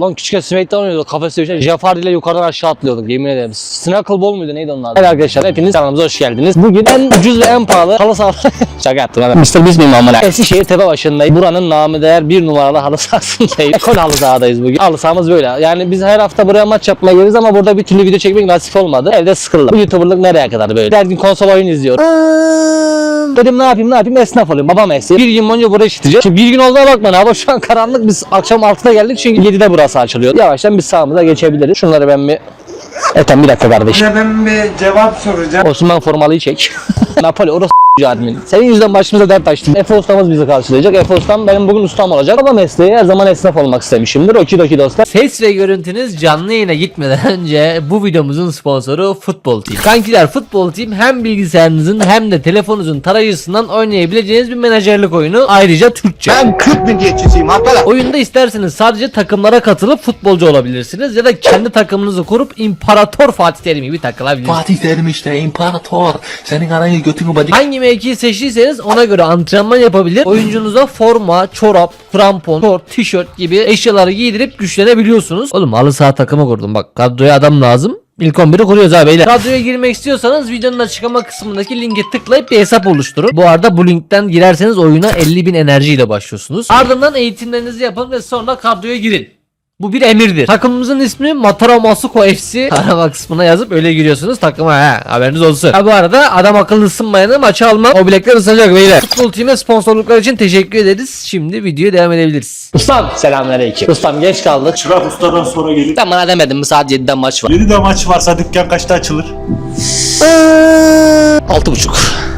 Lan küçükken Smackdown oynuyorduk. Kafes dövüşe Jafar ile yukarıdan aşağı atlıyorduk. Yemin ederim. Snuggle muydu neydi onun adı? Evet arkadaşlar hepiniz kanalımıza hoş geldiniz. Bugün en ucuz ve en pahalı halı saha... Şaka yaptım ben. Mr. Biz miyim amına? Eskişehir tepe başındayım. Buranın namı değer bir numaralı halı sahasındayız. Ekol halı sahadayız bugün. Halı sahamız böyle. Yani biz her hafta buraya maç yapmaya geliriz ama burada bir türlü video çekmek nasip olmadı. Evde sıkıldım. Bu YouTuber'lık nereye kadar böyle? Her gün konsol oyun izliyorum. Dedim ne yapayım ne yapayım esnaf olayım baba mesleği. Bir gün boyunca buraya işiteceğim. Şimdi bir gün olduğuna bakma hava şu an karanlık biz akşam 6'da geldik çünkü 7'de burası açılıyor. Yavaştan biz sağımıza geçebiliriz. Şunları ben bir Ethem bir dakika kardeşim. Ben bir cevap soracağım. Osman formalıyı çek. Napoli orası admin. Senin yüzünden başımıza dert açtım. Efe ustamız bizi karşılayacak. Efe ustam benim bugün ustam olacak. Baba mesleği her zaman esnaf olmak istemişimdir. Okidoki dostlar. Ses ve görüntünüz canlı yayına gitmeden önce bu videomuzun sponsoru Futbol Team. Kankiler Futbol Team hem bilgisayarınızın hem de telefonunuzun tarayıcısından oynayabileceğiniz bir menajerlik oyunu ayrıca Türkçe. Ben 40 milliyetçisiyim arkadaş. Oyunda isterseniz sadece takımlara katılıp futbolcu olabilirsiniz ya da kendi takımınızı kurup İmparator Fatih Terim gibi takılabilirsiniz. Fatih Terim işte imparator. Senin anayı götünü bacı. Hangi mevkiyi seçtiyseniz ona göre antrenman yapabilir. Oyuncunuza forma, çorap, krampon, şort, tişört gibi eşyaları giydirip güçlenebiliyorsunuz. Oğlum halı saha takımı kurdum bak kadroya adam lazım. İlk 11'i kuruyoruz abi beyler. Kadroya girmek istiyorsanız videonun açıklama kısmındaki linke tıklayıp bir hesap oluşturun. Bu arada bu linkten girerseniz oyuna 50.000 enerjiyle başlıyorsunuz. Ardından eğitimlerinizi yapın ve sonra kadroya girin. Bu bir emirdir. Takımımızın ismi Matara Masuko FC. Arama kısmına yazıp öyle giriyorsunuz takıma ha haberiniz olsun. Ha bu arada adam akıllı ısınmayanı maça almam. O bilekler ısınacak beyler. Futbol Team'e sponsorluklar için teşekkür ederiz. Şimdi videoya devam edebiliriz. Ustam selamünaleyküm. Ustam geç kaldık. Çırak ustadan sonra gelir. Ben bana demedim mi saat 7'den maç var. 7'de maç varsa dükkan kaçta açılır? 6.30.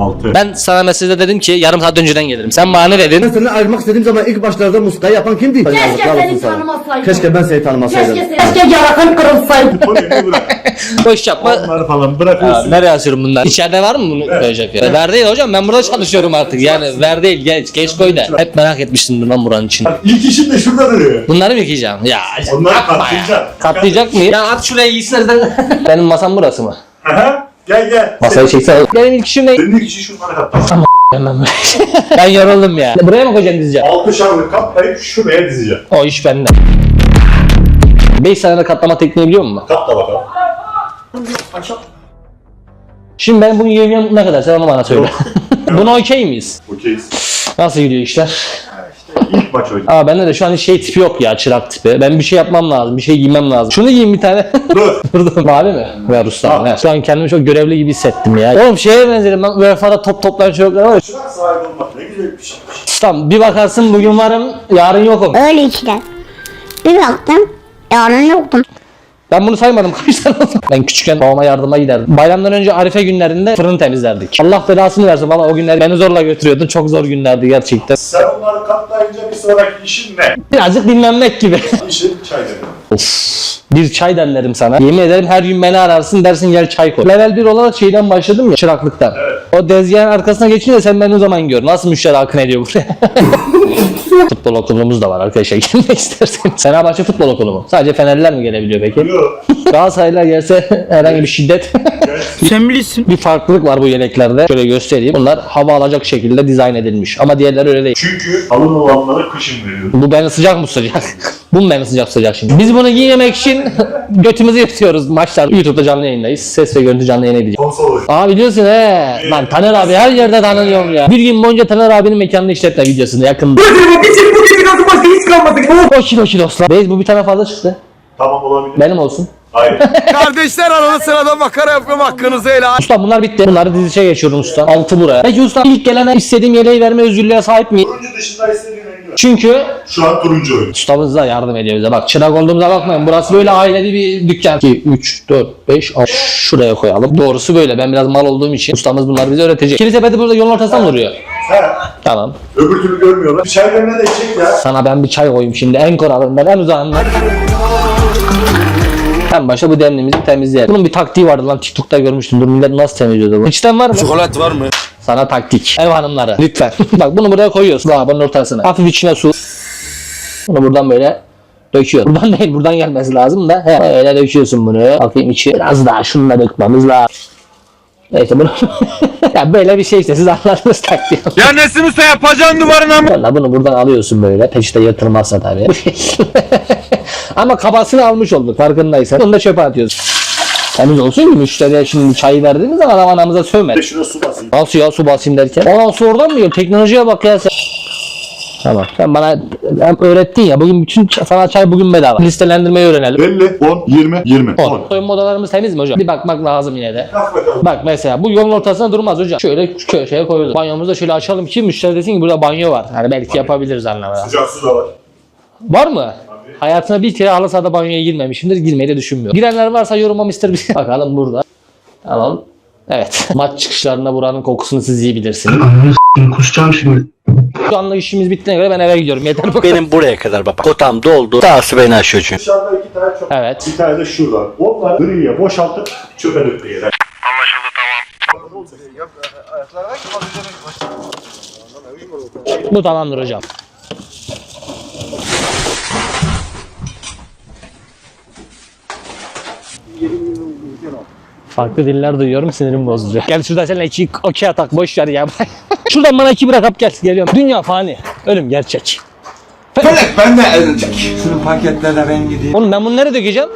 6. Ben sana mesajda dedim ki yarım saat önceden gelirim. Sen bana ne dedin? Seninle ayrılmak istediğim zaman ilk başlarda muskayı yapan kimdi? Keşke seni tanımasaydım. Keşke ben seni tanımasaydım. Keşke seni. Keşke yarakın kırılsaydı. Konuyu bırak. Boş yapma. Onları falan Ya, bırakıyorsun. nereye asıyorum bunlar? İçeride var mı bunu koyacak ya? Ver değil hocam ben burada çalışıyorum artık yani ver değil geç geç koy da. Hep merak etmiştim lan buranın için. İlk işin de şurada duruyor. Bunları mı yıkayacağım? Ya Onları yapma ya. katlayacaksın. Katlayacak mıyım? Ya at şuraya giysinler Benim masam burası mı? Aha, gel gel. Masayı çeksene. Benim ilk işim ne? Senin ilk işin şunları katlamak. Hemen ben yoruldum ya. Buraya mı koyacaksın dizeceğim? Altı şarlı katlayıp şuraya dizeceğim. O iş bende. 5 saniyede katlama tekniği biliyor musun? Katla bakalım. Şimdi ben bunu yiyeceğim ne kadar sen onu bana söyle. Buna okey miyiz? Okeyiz. Nasıl gidiyor işler? İlk maç oynadık. Aa bende de şu an şey tipi yok ya çırak tipi. Ben bir şey yapmam lazım, bir şey giymem lazım. Şunu giyeyim bir tane. Dur. Durdum. Mavi mi? Ver usta. Ver. Şu an kendimi çok görevli gibi hissettim ya. Oğlum şeye benzedim ben UEFA'da top toplayan çocuklar var ya. Çırak sahibi olmak ne güzel bir şey. Ustam bir bakarsın bugün varım, yarın yokum. Öyle işte. Bir baktım. Yarın yoktum. Ben bunu saymadım kaç tane oldu? Ben küçükken babama yardıma giderdim. Bayramdan önce Arife günlerinde fırın temizlerdik. Allah belasını versin valla o günler beni zorla götürüyordun. Çok zor günlerdi gerçekten. Sen onları katlayınca bir sonraki işin ne? Birazcık dinlenmek gibi. İşin çay demek. Bir çay demlerim sana. Yemin ederim her gün beni ararsın dersin gel çay koy. Level 1 olarak şeyden başladım ya çıraklıktan. O dezgahın arkasına geçince sen beni o zaman gör. Nasıl müşteri akın ediyor buraya. futbol okulumuz da var arkadaşlar. Gelmek isterseniz. Fenerbahçe futbol okulu mu? Sadece Fenerliler mi gelebiliyor peki? Yok. Galatasaraylılar gelse herhangi bir şiddet. Sen bilirsin. bir farklılık var bu yeleklerde. Şöyle göstereyim. Bunlar hava alacak şekilde dizayn edilmiş. Ama diğerleri öyle değil. Çünkü kalın olanları kışın veriyorum. Bu beni sıcak mı sıcak? Bu mu beni sıcak sıcak şimdi? Biz bunu giymemek için götümüzü yırtıyoruz maçlar. YouTube'da canlı yayındayız. Ses ve görüntü canlı yayına. Konsol oyunu. Aa biliyorsun he. Lan Taner abi her yerde tanınıyorum ya. Bir gün boyunca Taner abinin mekanını işletme videosunu yakında. O kilo kiloslar. Beyz bu bir tane fazla çıktı. Tamam olabilir. Benim olsun. Hayır. Kardeşler arada sırada makara yapıyorum hakkınızı helal. Usta bunlar bitti. Bunları dizişe geçiyorum usta. Altı buraya. Peki usta ilk gelene istediğim yeleği verme özgürlüğe sahip miyim? Turuncu dışında var. Çünkü Şu an turuncu oyun. ustamız da yardım ediyor bize. Bak çırak olduğumuza bakmayın. Burası böyle ailevi bir dükkan. 2, 3, 4, 5, 6. Şuraya koyalım. Doğrusu böyle. Ben biraz mal olduğum için ustamız bunları bize öğretecek. Kilise sepeti burada yolun ortasında mı duruyor? He. Tamam. Öbür türlü görmüyorlar. Bir çay demle de içecek ya. Sana ben bir çay koyayım şimdi. En koralından en uzağından. En başa bu demliğimizi temizleyelim. Bunun bir taktiği vardı lan TikTok'ta görmüştüm. Dur millet nasıl temizliyordu bunu? İçten var mı? Çikolat var mı? Sana taktik. Ev hanımları lütfen. Bak bunu buraya koyuyorsun. Lavabonun ortasına. Hafif içine su. Bunu buradan böyle döküyor. Buradan değil buradan gelmesi lazım da. He, öyle döküyorsun bunu. Bakayım içi. Biraz daha şununla dökmemiz lazım. Neyse bunu. ya böyle bir şey işte siz anladınız taktiği. Ya Nesim Usta yapacağın duvarına mı? Valla bunu buradan alıyorsun böyle. Peçete yırtılmazsa tabii. Ama kabasını almış olduk farkındaysan. Onu da çöpe atıyoruz. Temiz olsun ki müşteriye şimdi çayı verdiğimiz zaman adam anamıza sövmez. şuna su basayım. Nasıl ya su basayım derken? Aa su oradan mı geliyor? Teknolojiye bak ya sen. Tamam. Sen bana hem öğrettin ya. Bugün bütün ç- sana çay bugün bedava. Listelendirmeyi öğrenelim. 50, 10, 20, 20. 10. 10. Soyunma odalarımız temiz mi hocam? Bir bakmak lazım yine de. Bak bakalım. Bak mesela bu yolun ortasına durmaz hocam. Şöyle köşeye koyulur. Banyomuzu da şöyle açalım ki müşteri desin ki burada banyo var. Hani belki yapabiliriz anlamına. Sıcak su da var. Var mı? Hayatına bir kere halı sahada banyoya girmemişimdir. Girmeyi de düşünmüyorum. Girenler varsa yoruma Mr. bir Bakalım burada. Tamam. Evet. Maç çıkışlarında buranın kokusunu siz iyi bilirsiniz. Kusacağım şimdi. Şu anlık işimiz bittiğine göre ben eve gidiyorum. Yeter bu kadar. Benim buraya kadar baba. Kotam doldu. Dahası beni aşıyor çünkü. Dışarıda iki tane çok. Evet. Bir tane de şurada. Onlar griye boşaltıp çöpe dökmeyeler. Bu tamamdır hocam. Farklı diller duyuyorum sinirim bozuluyor. Gel şuradan seninle iki okey atak boş ver ya. şuradan bana iki bırak gel geliyorum. Dünya fani. Ölüm gerçek. Ben de elecek. Şunun paketlerine ben gideyim. Oğlum ben bunu nereye dökeceğim?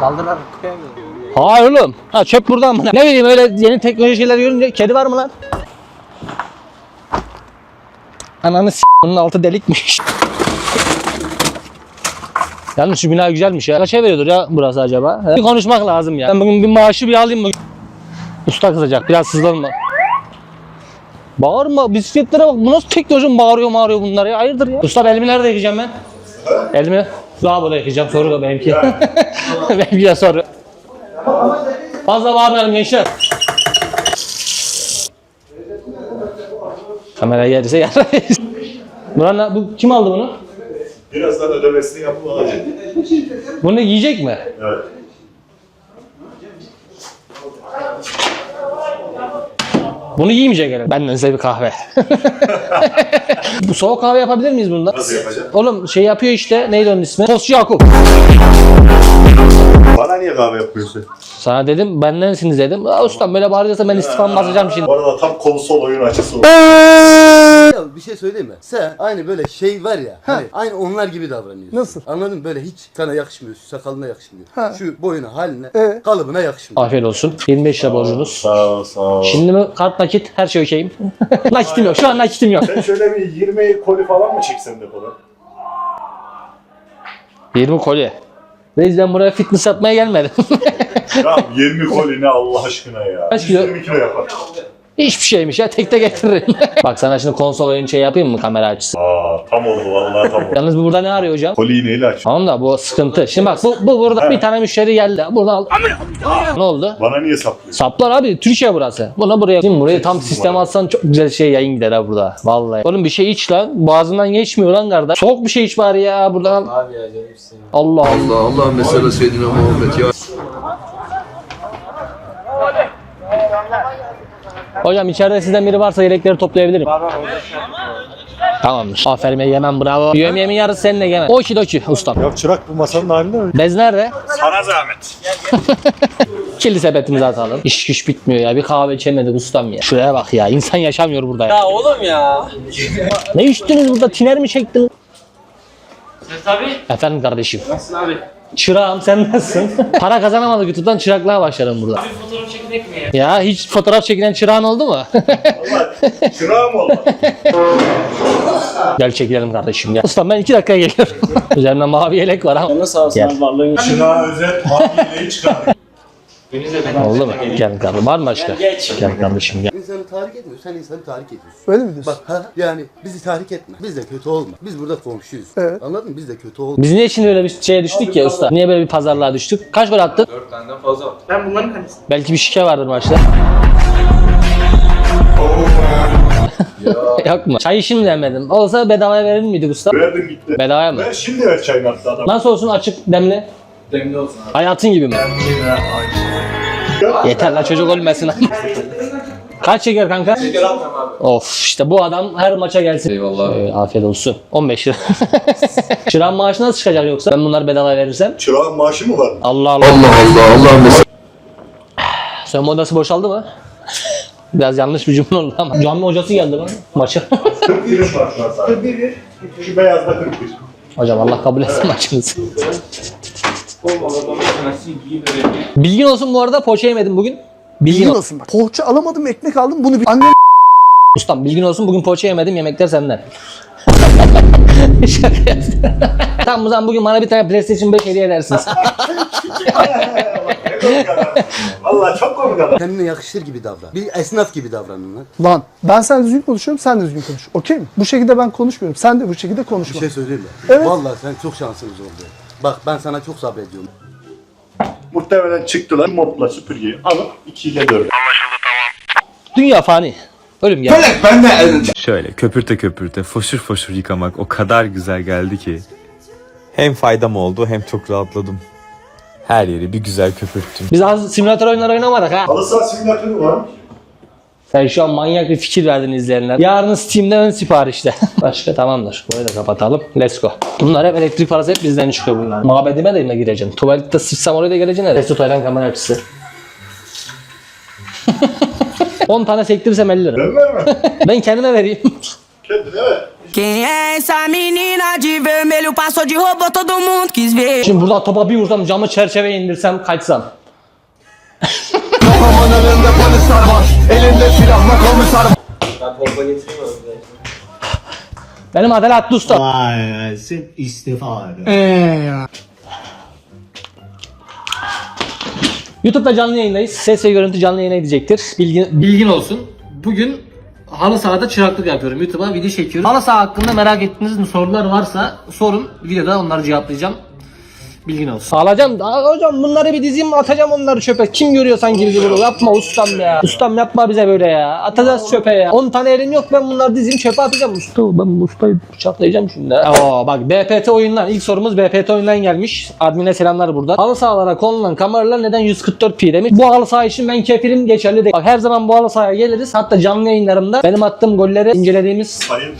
Kaldırarak Hayır oğlum. Ha çöp buradan mı? Ne bileyim öyle yeni teknoloji şeyler görünce kedi var mı lan? Ananı s*** bunun altı delikmiş. Yalnız şu bina güzelmiş ya. Kaça veriyordur ya burası acaba? He? Bir konuşmak lazım ya. Ben bugün bir maaşı bir alayım bugün. Usta kızacak. Biraz sızlanma. Bağırma. Bisikletlere bak. Bu nasıl teknoloji mi bağırıyor bağırıyor bunlar ya? Hayırdır ya? Usta elimi nerede yıkayacağım ben? Elimi lavaboda yıkayacağım. Soru da benimki. benimki de soru. Fazla bağırmayalım gençler. Kamera gelirse yararız. Buranın, bu kim aldı bunu? Birazdan ödemesini yapıp alacak. Bunu yiyecek mi? Evet. Bunu yiyemeyecek herhalde. Benden size bir kahve. bu soğuk kahve yapabilir miyiz bundan? Nasıl yapacak? Oğlum şey yapıyor işte. Neydi onun ismi? Tostçu Yakup. Bana niye kahve yapıyorsun? Sana dedim bendensiniz dedim. Aa, ustam böyle bağırıyorsa ben istifamı basacağım şimdi. Bu arada tam konsol oyun açısı oldu. Ya bir şey söyleyeyim mi? Sen aynı böyle şey var ya. Hani aynı onlar gibi davranıyorsun. Nasıl? Anladın mı? Böyle hiç sana yakışmıyor. Şu sakalına yakışmıyor. Şu boyuna, haline, kalıbına yakışmıyor. Afiyet olsun. 25 lira borcunuz. Sağ ol, sağ ol. Şimdi mi kart nakit her şey okeyim. nakitim yok. Şu an nakitim yok. Sen şöyle bir 20 koli falan mı çeksen de falan? 20 kolye. Reis ben buraya fitness yapmaya gelmedim. Ya 20 koli ne Allah aşkına ya. Kaç kilo? 120 kilo yapar. Hiçbir şeymiş ya tek tek getiririm. Bak sana şimdi konsol oyun şey yapayım mı kamera açısı? Aa tam oldu vallahi tam oldu. Yalnız bu burada ne arıyor hocam? Koliyi neyle aç? Tamam da bu sıkıntı. Şimdi bak bu, bu burada bir tane müşteri geldi. Buradan al. Ne oldu? Bana niye saplıyorsun? Saplar abi Türkiye burası. Buna buraya Şimdi burayı tam sistem atsan çok güzel şey yayın gider ha burada. Vallahi. Oğlum bir şey iç lan. Boğazından geçmiyor lan kardeş. Soğuk bir şey iç bari ya buradan. Abi ya canım Allah Allah. Allah mesela Seyyidina Muhammed ya. Hocam içeride sizden biri varsa yelekleri toplayabilirim. Tamamdır. Aferin yemem bravo. Yemeğimin yarısı seninle yemem. Oki doki ustam. Ya çırak bu masanın halinde mi? Bez nerede? Sana zahmet. Kirli sepetimizi atalım. İş güç bitmiyor ya. Bir kahve içemedik ustam ya. Şuraya bak ya. İnsan yaşamıyor burada ya. Ya oğlum ya. ne içtiniz burada? Tiner mi çektin? Abi. Efendim kardeşim. Nasılsın abi? Çırağım sen nasılsın? Para kazanamadık YouTube'dan çıraklığa başladım burada. Abi fotoğraf çekmek mi ya? Ya hiç fotoğraf çekilen çırağın oldu mu? Çırağım oldu. gel çekilelim kardeşim gel. Ustam ben iki dakikaya geliyorum. Üzerimde mavi yelek var ama. Gel. Çırağı özel maviyeyi çıkar. Oldu mu? Gel kardeşim. Var mı başka? Gel kardeşim gel. İnsanı tahrik etmiyor. Sen insanı tahrik ediyorsun. Öyle mi diyorsun? Bak ha, yani bizi tahrik etme. Biz de kötü olma. Biz burada komşuyuz. Evet. Anladın mı? Biz de kötü olma. Biz niye şimdi böyle bir şeye düştük ya usta? Niye böyle bir pazarlığa düştük? Kaç gol attın? Ben bunların kalesi. Belki bir şike vardır maçta. Yok mu? Çayı şimdi demedim. Olsa bedavaya verir miydik usta? Verdim gitti. Bedavaya mı? Ben şimdi ver çayını hatta adam. Nasıl olsun açık demli? Demli olsun abi. Hayatın gibi mi? Yeter la çocuk ölmesin. Kaç şeker kanka? Şeker atmam abi. Of işte bu adam her maça gelsin. Eyvallah. afiyet olsun. 15 lira. Çırağın maaşı nasıl çıkacak yoksa? Ben bunları bedava verirsem? Çırağın maaşı mı var? Allah Allah. Allah Allah Allah mesela. Soyunma odası boşaldı mı? Biraz yanlış bir cümle oldu ama. Cami hocası geldi bana maça. 41 var şu an sadece. Şu beyazda 41. Hocam Allah kabul etsin maçınızı. Bilgin olsun bu arada poğaça yemedim bugün. Bilgin olsun. olsun bak. Poğaça alamadım ekmek aldım bunu bir annem Ustam bilgin olsun bugün poğaça yemedim yemekler senden. Şaka tamam o zaman bugün bana bir tane PlayStation 5 hediye edersiniz. Vallahi çok komik adam. Kendine yakışır gibi davran. Bir esnaf gibi davranın lan. Lan ben sen düzgün konuşuyorum sen de düzgün konuş. Okey mi? Bu şekilde ben konuşmuyorum. Sen de bu şekilde Bir konuşma. şey söyleyeyim mi? Evet. Vallahi sen çok şanssız oldu. Bak ben sana çok sabrediyorum. Muhtemelen çıktılar mopla süpürgeyi alıp 2 ile 4'e. Dünya fani. Ölüm geldi. Şöyle köpürte köpürte foşur foşur yıkamak o kadar güzel geldi ki. Hem faydam oldu hem çok rahatladım. Her yeri bir güzel köpürttüm. Biz az simülatör oyunları oynamadık ha. Halı saha simülatörü var. Sen şu an manyak bir fikir verdin izleyenler. Yarın Steam'de ön siparişte. Başka tamamdır. Burayı da kapatalım. Let's go. Bunlar hep elektrik parası hep bizden çıkıyor bunlar. Mabedime de mi gireceğim? Tuvalette sıçsam oraya da geleceksin. Resto Taylan kamera açısı. 10 tane sektirirsem 50 lira. Ben vermem. Ben kendime vereyim. Kendine ver. Quem é essa menina de vermelho? Passou de robô, todo mundo quis ver. Şimdi burada topa bir vursam camı çerçeveye indirsem kaçsam. Benim Adaletli Usta. Vay sen istifa YouTube'da canlı yayındayız. Ses ve görüntü canlı yayına gidecektir. Bilgin, bilgin olsun. Bugün halı sahada çıraklık yapıyorum. YouTube'a video çekiyorum. Halı saha hakkında merak ettiğiniz sorular varsa sorun. Videoda onları cevaplayacağım. Bilgin olsun. Alacağım. Aa, hocam bunları bir dizeyim atacağım onları çöpe. Kim görüyor sanki bizi bunu? Yapma ustam ya. Ustam yapma bize böyle ya. Atacağız çöpe ya. 10 tane elim yok ben bunları dizeyim çöpe atacağım. Usta ben ustayı bıçaklayacağım şimdi. Oo bak BPT oyundan. ilk sorumuz BPT oyundan gelmiş. Admine selamlar burada. Halı sahalara konulan kameralar neden 144p demiş. Bu halı saha için ben kefilim geçerli değil. Bak her zaman bu halı sahaya geliriz. Hatta canlı yayınlarımda benim attığım golleri incelediğimiz Sayın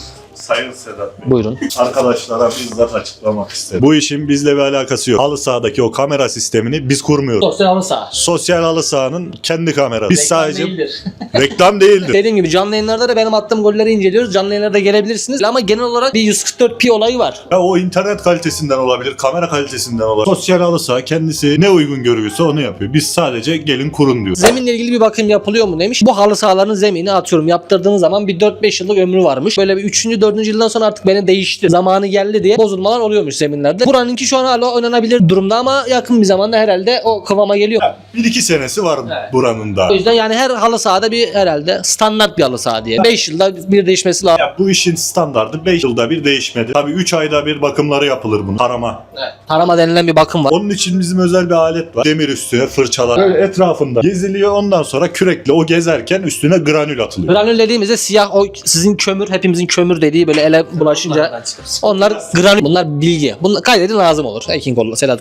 Sayın Sedat Bey. Buyurun. Arkadaşlara bizzat açıklamak istedim. Bu işin bizle bir alakası yok. Halı sahadaki o kamera sistemini biz kurmuyoruz. Sosyal halı saha. Sosyal halı sahanın kendi kamerası. Biz Reklam sadece değildir. reklam değildir. Dediğim gibi canlı yayınlarda da benim attığım golleri inceliyoruz. Canlı yayınlarda gelebilirsiniz. Ama genel olarak bir 144p olayı var. Ya o internet kalitesinden olabilir, kamera kalitesinden olabilir. Sosyal halı saha kendisi ne uygun görüyorsa onu yapıyor. Biz sadece gelin kurun diyor. Zeminle ilgili bir bakım yapılıyor mu demiş. Bu halı sahaların zemini atıyorum yaptırdığınız zaman bir 4-5 yıllık ömrü varmış. Böyle bir 3. 4. yıldan sonra artık beni değişti. Zamanı geldi diye bozulmalar oluyormuş zeminlerde. Buranınki şu an hala oynanabilir durumda ama yakın bir zamanda herhalde o kıvama geliyor. Bir iki senesi var Evet. buranın da. O yüzden yani her halı sahada bir herhalde standart bir halı saha diye. 5 yılda bir değişmesi lazım. Ya bu işin standardı 5 yılda bir değişmedi. Tabii 3 ayda bir bakımları yapılır bunun. Tarama. Tarama denilen bir bakım var. Onun için bizim özel bir alet var. Demir üstüne fırçalar. Böyle etrafında geziliyor. Ondan sonra kürekle o gezerken üstüne granül atılıyor. Granül dediğimizde siyah o sizin kömür hepimizin kömür dediği böyle ele bulaşınca onlar granül bunlar bilgi. Bunlar kaydedin lazım olur. Ekin kolla, Sedat.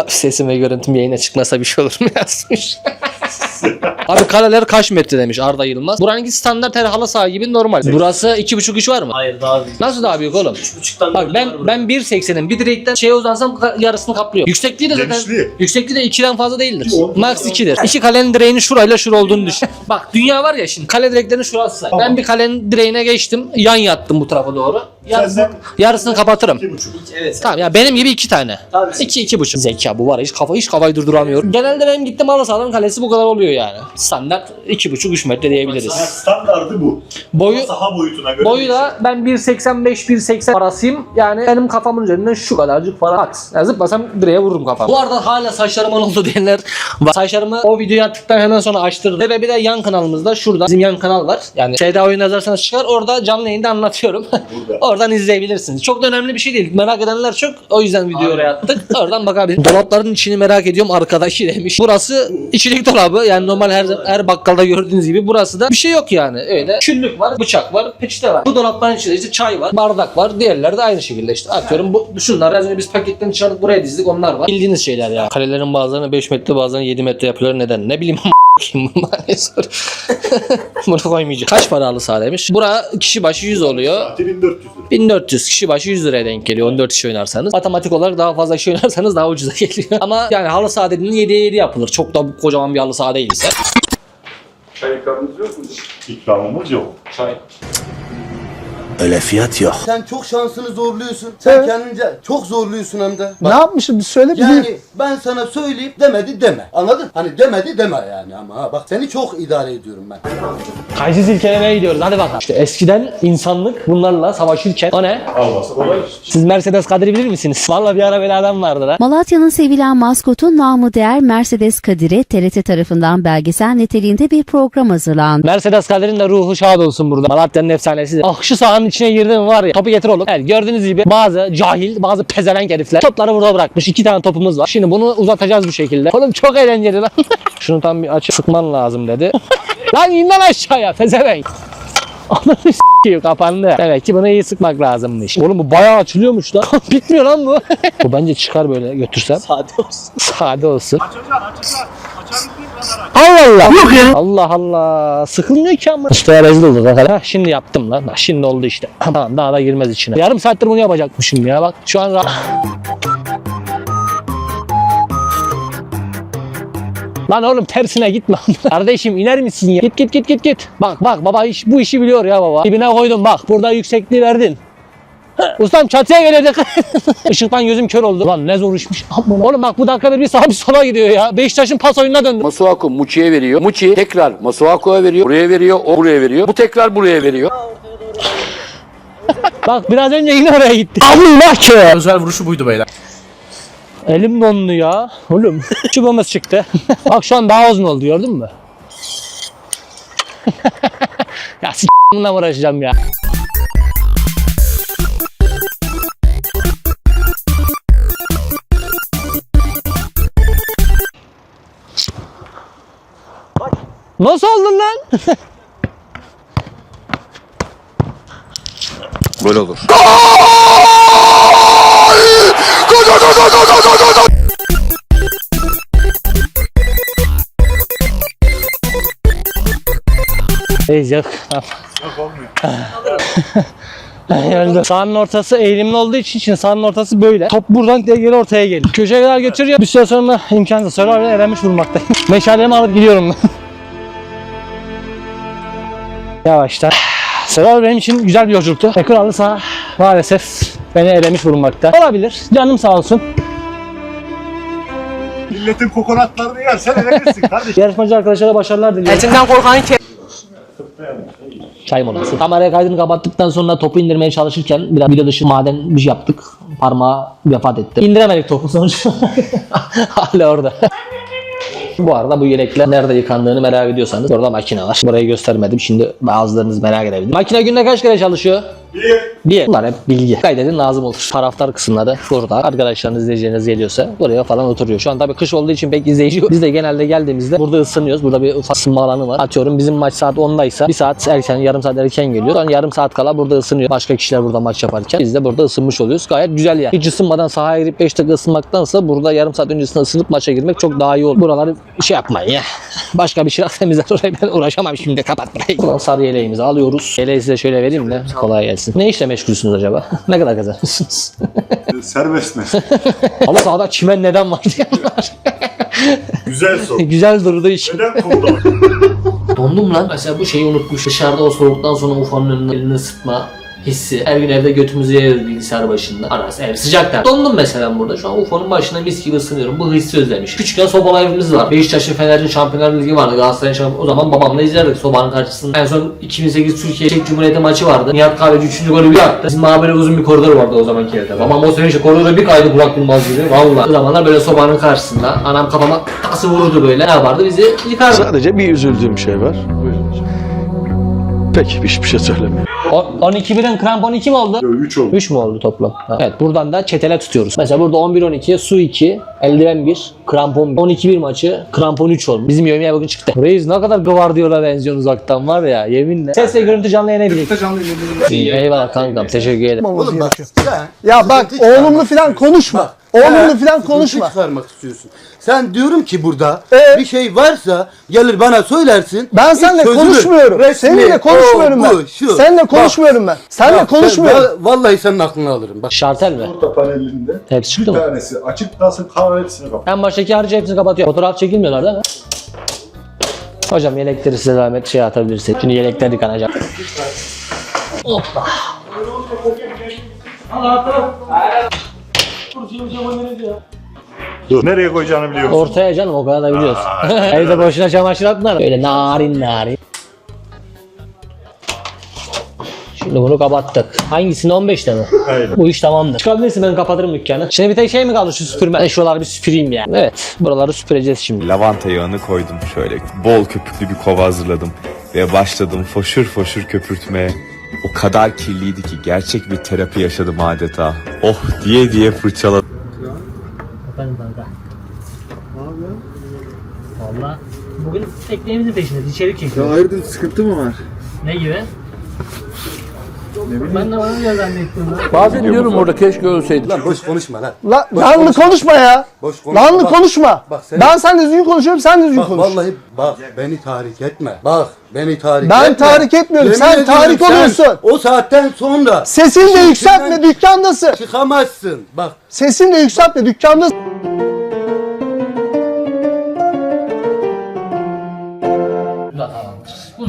Abi sesim ve görüntüm yayına çıkmasa bir şey olur mu yazmış. Abi kaleler kaç metre demiş Arda Yılmaz. Buranınki standart her halı saha gibi normal. Burası 2,5 3 var mı? Hayır daha büyük. Nasıl daha büyük oğlum? 3.5'tan Bak ben ben 1.80'im. Bir direkten şeye uzansam ka- yarısını kaplıyor. Yüksekliği de zaten Genişliği. yüksekliği de 2'den fazla değildir. Max 2'dir. İki kalenin direğinin şurayla şura olduğunu düşün. Bak dünya var ya şimdi kale direklerinin şurası. Ben bir kalenin direğine geçtim. Yan yattım bu tarafa doğru. Yarısını, Senden- yarısını kapatırım. 2,5. Evet. Tamam ya benim gibi iki tane. Tabii. İki, iki buçuk. Zeka bu var ya, hiç kafa hiç kafayı durduramıyorum. Genelde benim gittim halı sahaların kalesi bu kadar oluyor yani. Standart iki buçuk üç metre Yani diyebiliriz. standardı bu. Boyu Saha boyutuna göre Boyu da ben 1.85 1.80 arasıyım. Yani benim kafamın üzerinden şu kadarcık para at. Yani zıplasam direğe vururum kafamı. Bu arada hala saçlarımın oldu diyenler var. Saçlarımı o videoyu attıktan hemen sonra açtırdım. Ve bir de yan kanalımızda şurada bizim yan kanal var. Yani şeyde oyun yazarsanız çıkar. Orada canlı yayında anlatıyorum. Oradan izleyebilirsiniz. Çok da önemli bir şey değil. Merak edenler çok. O yüzden videoyu oraya attık. Oradan bakabilirsiniz. Dolapların içini merak ediyorum. Arkadaşı demiş. Burası içilik dolabı. Yani normal her her bakkalda gördüğünüz gibi. Burası da bir şey yok yani. Öyle küllük var, bıçak var, peçete var. Bu dolapların içinde işte çay var, bardak var. Diğerleri de aynı şekilde işte. Atıyorum bu şunlar az önce biz paketten çıkardık buraya dizdik onlar var. Bildiğiniz şeyler ya. Kalelerin bazılarını 5 metre bazılarını 7 metre yapıyorlar. Neden? Ne bileyim Kim bunlar ne sor- Bunu koymayacağım. Kaç para halı saha demiş. Bura kişi başı 100 oluyor. Saati 1400 lira. 1400 kişi başı 100 liraya denk geliyor 14 kişi oynarsanız. Matematik olarak daha fazla kişi oynarsanız daha ucuza geliyor. Ama yani halı saha dediğinde 7'ye 7 yapılır. Çok da kocaman bir halı saha değilse. İkramımız yok. Öyle fiyat yok. Sen çok şansını zorluyorsun. Sen Evet. kendince çok zorluyorsun hem de. Ne yapmışım bir söyle bir Yani ben sana söyleyip demedi deme. Anladın? Hani demedi deme yani ama ha. Bak seni çok idare ediyorum ben. Kayısı silkelemeye gidiyoruz hadi bakalım. İşte eskiden insanlık bunlarla savaşırken o ne? Siz Mercedes Kadir'i bilir misiniz? Vallahi bir ara böyle adam vardı da. Malatya'nın sevilen maskotu namı değer Mercedes Kadir'e TRT tarafından belgesel niteliğinde bir program hazırlandı. Mercedes Kadir'in de ruhu şad olsun burada. Malatya'nın efsanesi. Akşı sahanın içine girdi mi var ya. Topu getir oğlum. Evet gördüğünüz gibi bazı cahil, bazı pezevenk herifler topları burada bırakmış. İki tane topumuz var. Şimdi bunu uzatacağız bu şekilde. Oğlum çok eğlenceli lan. Şunu tam bir açıp sıkman lazım dedi. lan in lan aşağıya pezevenk. Ananı s**eyim kapandı. Demek ki bunu iyi sıkmak lazımmış. Oğlum bu bayağı açılıyormuş lan. Bitmiyor lan bu. bu bence çıkar böyle götürsem. Sade olsun. Sade olsun. Allah Allah. Yok ya. Allah Allah. Sıkılmıyor ki ama. Ustaya rezil olduk. Ha, şimdi yaptım lan. Ha, Şimdi oldu işte. Tamam daha da girmez içine. Yarım saattir bunu yapacakmışım ya. Bak şu an ra- Lan oğlum tersine gitme. Kardeşim iner misin ya? Git git git git git. Bak bak baba iş, bu işi biliyor ya baba. Dibine koydum bak. Burada yüksekliği verdin. Ustam çatıya gelecek. Işıktan gözüm kör oldu. Lan ne zor işmiş. Oğlum bak bu dakikada bir sağa bir sola gidiyor ya. Beşiktaş'ın pas oyununa döndüm. Masuaku Muçi'ye veriyor. Muçi tekrar Masuaku'ya veriyor. Buraya veriyor. O buraya veriyor. Bu tekrar buraya veriyor. Bak biraz önce yine oraya gitti. Allah ki. Özel vuruşu buydu beyler. Elim dondu ya. Oğlum çubuğumuz çıktı. Bak şu an daha uzun oldu gördün mü? ya s*** uğraşacağım ya. Nasıl oldun lan? Böyle olur. Neyse yok. Yani sahanın ortası eğilimli olduğu için şimdi sahanın ortası böyle. Top buradan diye geri ortaya geliyor. Köşeye kadar götürüyor. Bir süre sonra imkansız. Sonra bile elenmiş vurmaktayım. Meşalemi alıp gidiyorum ben. Yavaştan. Server benim için güzel bir yolculuktu. Ekran alırsa maalesef beni elemiş bulunmakta. Olabilir. Canım sağ olsun. Milletin kokonatlarını yersen elenirsin kardeşim. Yarışmacı arkadaşlara başarılar diliyorum. Etinden korkan ke... Çay molası. Kameraya kaydını kapattıktan sonra topu indirmeye çalışırken biraz video dışı maden bir şey yaptık. Parmağı vefat etti. İndiremedik topu sonuç. Hala orada. Bu arada bu yelekler nerede yıkandığını merak ediyorsanız orada makine var. Burayı göstermedim. Şimdi bazılarınız merak edebilir. Makine günde kaç kere çalışıyor? Bir. Bunlar hep bilgi. Kaydedin lazım olur. Taraftar kısımları burada. Arkadaşlarınız izleyeceğiniz geliyorsa buraya falan oturuyor. Şu an tabii kış olduğu için pek izleyici yok. Biz de genelde geldiğimizde burada ısınıyoruz. Burada bir ufak ısınma alanı var. Atıyorum bizim maç saat 10'daysa bir saat erken, yarım saat erken geliyor. Sonra yarım saat kala burada ısınıyor. Başka kişiler burada maç yaparken biz de burada ısınmış oluyoruz. Gayet güzel yani. Hiç ısınmadan sahaya girip 5 dakika ısınmaktansa burada yarım saat öncesinde ısınıp maça girmek çok daha iyi olur. Buraları şey yapmayın ya. Başka bir şey temizler orayı ben uğraşamam şimdi kapat burayı. Buradan sarı yeleğimizi alıyoruz. Yeleği size şöyle vereyim de kolay gelsin. Ne işle meşgulsünüz acaba? ne kadar kazanıyorsunuz? Serbest meslek. Ama sahada çimen neden var diyorlar. Güzel soru. Güzel durduğu için. Neden konuda? Dondum lan. Mesela bu şeyi unutmuş. Dışarıda o soğuktan sonra ufanın önüne elini ısıtma hissi. Her gün evde götümüzü yeriz bilgisayar başında. Arası ev sıcaklar. Dondum mesela burada. Şu an UFO'nun başında mis gibi ısınıyorum. Bu hissi özlemiş. Küçükken sobalı evimiz var. Beşiktaş'ın Fener'in Şampiyonlar Ligi vardı. Galatasaray'ın şampiyon. O zaman babamla izlerdik sobanın karşısında. En son 2008 Türkiye Çek Cumhuriyeti maçı vardı. Nihat Kahveci 3. golü bir attı. Bizim böyle uzun bir koridor vardı o zamanki evde. Babam o sene işte koridora bir kaydı Burak Yılmaz gibi. Valla. O zamanlar böyle sobanın karşısında. Anam kafama tası vururdu böyle. Ne yapardı? Bizi yıkardı. Sadece bir üzüldüğüm şey var. Peki hiçbir şey söylemiyorum. O, 12 birin krampon 2 mi oldu? 3 oldu. 3 mü oldu toplam? Ha. Evet buradan da çetele tutuyoruz. Mesela burada 11-12, su 2, eldiven 1, krampon 12-1 maçı, krampon 3 oldu. Bizim yemeğe bugün çıktı. Reis ne kadar Guardiola benziyorsun uzaktan var ya yeminle. Ses ve görüntü canlı yayına birlikte. İyi, Eyvallah kankam teşekkür ederim. Oğlum bak sen Ya bak oğlumlu falan konuşma. Bak, Oğlumlu sen falan konuşma. çıkarmak istiyorsun. Sen diyorum ki burada Ee? bir şey varsa gelir bana söylersin. Ben seninle çözülür. konuşmuyorum. Resmi, Seninle konuşmuyorum o, ben. bu, şu. Seninle Bak, konuşmuyorum ben. Seninle bak, konuşmuyorum. ben- vallahi senin aklını alırım. Bak Şartel mi? Burada panelinde Hepsi çıktı bir mı? tanesi açık kalsın kalan hepsini kapat. En baştaki harcı hepsini kapatıyor. Fotoğraf çekilmiyorlar değil mi? Hocam yelekleri size zahmet şey atabilirsek. Şimdi yelekler yıkanacak. Hoppa. Dur. Nereye koyacağını biliyor musun? Ortaya canım o kadar da biliyoruz. Evde boşuna çamaşır atma. Böyle narin narin. Şimdi bunu kapattık. Hangisini 15'te mi? Aynen. Bu iş tamamdır. Çıkabilirsin ben kapatırım dükkanı. Şimdi bir tek şey mi kaldı şu süpürme? Ben şuraları bir süpüreyim ya. Evet buraları süpüreceğiz şimdi. Lavanta yağını koydum şöyle. Bol köpüklü bir kova hazırladım. Ve başladım foşur foşur köpürtmeye. O kadar kirliydi ki gerçek bir terapi yaşadım adeta. Oh diye diye fırçaladım. Efendim kanka. Ne yapıyorsun? Valla. Bugün ekmeğimizin peşindeyiz. İçerik çekiyoruz. Ya hayırdır sıkıntı mı var? Ne gibi? Ben de bana diyor zannettim. Bazen diyorum orada keşke ölseydik. Lan boş konuşma lan. La, lanlı konuşma ya. Boş konuşma. Lanlı Bak, konuşma. Bak sen- ben sen düzgün konuşuyorum sen düzgün Bak konuş. vallahi bak beni tahrik etme. Bak beni tahrik Ben etme. tahrik etmiyorum, Yemin sen tahrik sen oluyorsun. O saatten sonra Sesini de yükseltme dükkandasın. Çıkamazsın. Bak Sesini de yükseltme dükkandasın.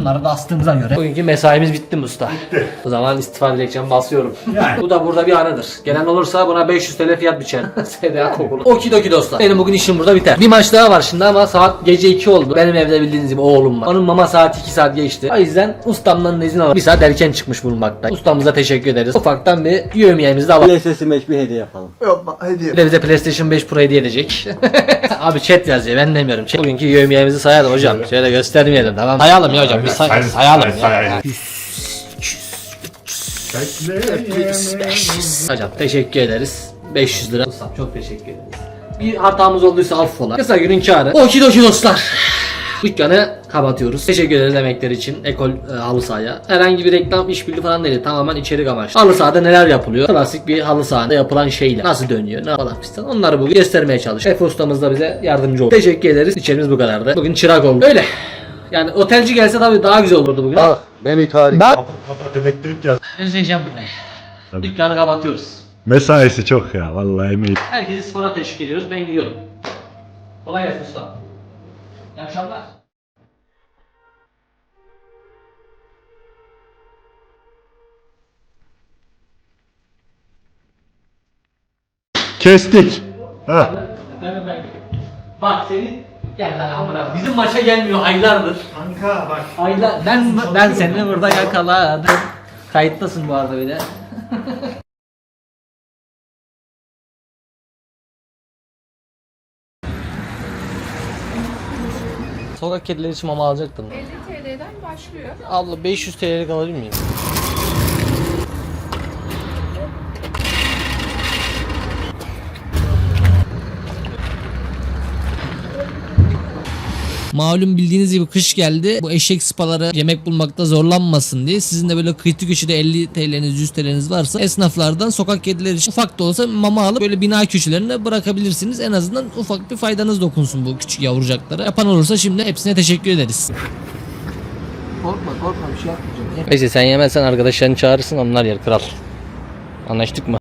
Bunları da astığımıza göre. Bugünkü mesaimiz bitti mi usta? Bitti. O zaman istifa dilekçemi basıyorum. Bu da burada bir anıdır. Gelen olursa buna 500 TL fiyat biçerim. SDA kokulu. Okidoki dostlar. Benim bugün işim burada biter. Bir maç daha var şimdi ama saat gece 2 oldu. Benim evde bildiğiniz gibi oğlum var. Onun mama saati 2 saat geçti. O yüzden ustamdan da izin alalım. Bir saat erken çıkmış bulunmakta. Ustamıza teşekkür ederiz. Ufaktan bir yövmiyemizi de alalım. PlayStation 5 bir hediye yapalım. Yok hediye. Bir de bize PlayStation 5 Pro hediye edecek. Abi chat yazıyor ben demiyorum. Chat. Bugünkü yövmiyemizi sayalım hocam. Şöyle göstermeyelim tamam. Sayalım ya hocam. Bir say- sayalım ya. Hocam teşekkür ederiz. 500 lira. Ustam çok teşekkür ederiz. Bir hatamız olduysa affola. Kısa günün kârı. Okidoki dostlar. Dükkanı kapatıyoruz. Teşekkür ederiz emekler için. Ekol e, halı sahaya. Herhangi bir reklam işbirliği falan değil. Tamamen içerik amaçlı. Halı sahada neler yapılıyor? Klasik bir halı sahada yapılan şeyler. Nasıl dönüyor? Ne falan fistan. Onları bugün göstermeye çalışıyoruz. Efe ustamız da bize yardımcı oldu. Teşekkür ederiz. İçerimiz bu kadardı. Bugün çırak oldu. Öyle. Yani otelci gelse tabii daha güzel olurdu bugün. Bak beni tahrik Ben Kapat elektrik ya. Özleyeceğim burayı. Dükkanı kapatıyoruz. Mesaisi çok ya vallahi emeği. Herkesi spora teşvik ediyoruz. Ben gidiyorum. Kolay gelsin usta. İyi akşamlar. Kestik. Ha. Bak senin gel lan amına. Bizim maça gelmiyor aylardır. Kanka bak. Aylar ben ben seni burada yakaladım. Kayıttasın bu arada bir de. Sokak kedileri için mama alacaktım. 50 TL'den başlıyor. Abla 500 TL'lik alabilir miyim? Malum bildiğiniz gibi kış geldi. Bu eşek spaları yemek bulmakta zorlanmasın diye sizin de böyle kıytı köşede 50 TL'niz 100 TL'niz varsa esnaflardan sokak kedileri için ufak da olsa mama alıp böyle bina köşelerine bırakabilirsiniz. En azından ufak bir faydanız dokunsun bu küçük yavrucaklara. Yapan olursa şimdi hepsine teşekkür ederiz. Korkma korkma bir şey yapmayacağım. Neyse sen yemezsen arkadaşlarını çağırırsın onlar yer kral. Anlaştık mı?